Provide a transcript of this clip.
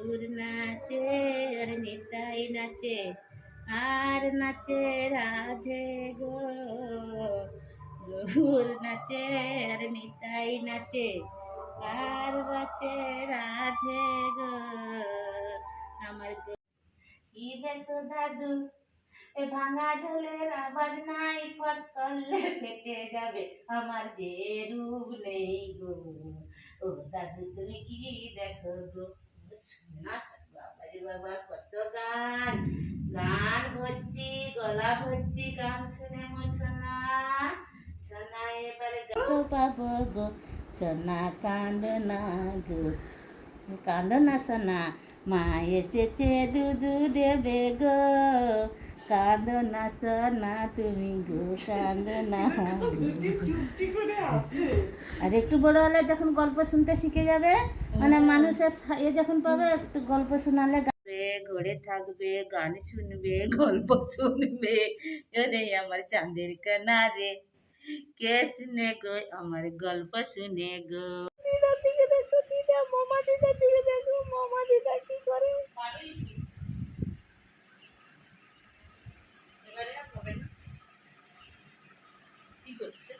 গৌর নাচে, আর নিতাই নাচে, আর নাচে রাধে গো। গৌর নাচে, আর নিতাই নাচে, আর নাচে রাধে গো। আমার কি দেখো দাদু, এ ভাঙা ঢোলের আওয়াজ নাই পর করলে ফেটে যাবে, আমার যে রূপ নেই গো। ও দাদু, তুমি কি দেখো গো? বাবা কত গান গান ভর্তি গলা ভর্তি গান শুনে মন শোনা শোনা এবারে গো সোনা কান্দ না গো কান্দ না সোনা মা এসেছে দুধু দেবে গো কাঁদ না সোনা তুমি গো কাঁদ না আর একটু বড় হলে যখন গল্প শুনতে শিখে যাবে মানে মানুষের এ যখন পাবে একটু গল্প শোনালে গাবে ঘরে থাকবে গান শুনবে গল্প শুনবে। রে আমার চাঁদের কানারে কে শুনে গো আমার গল্প শুনে গো। কি করছে।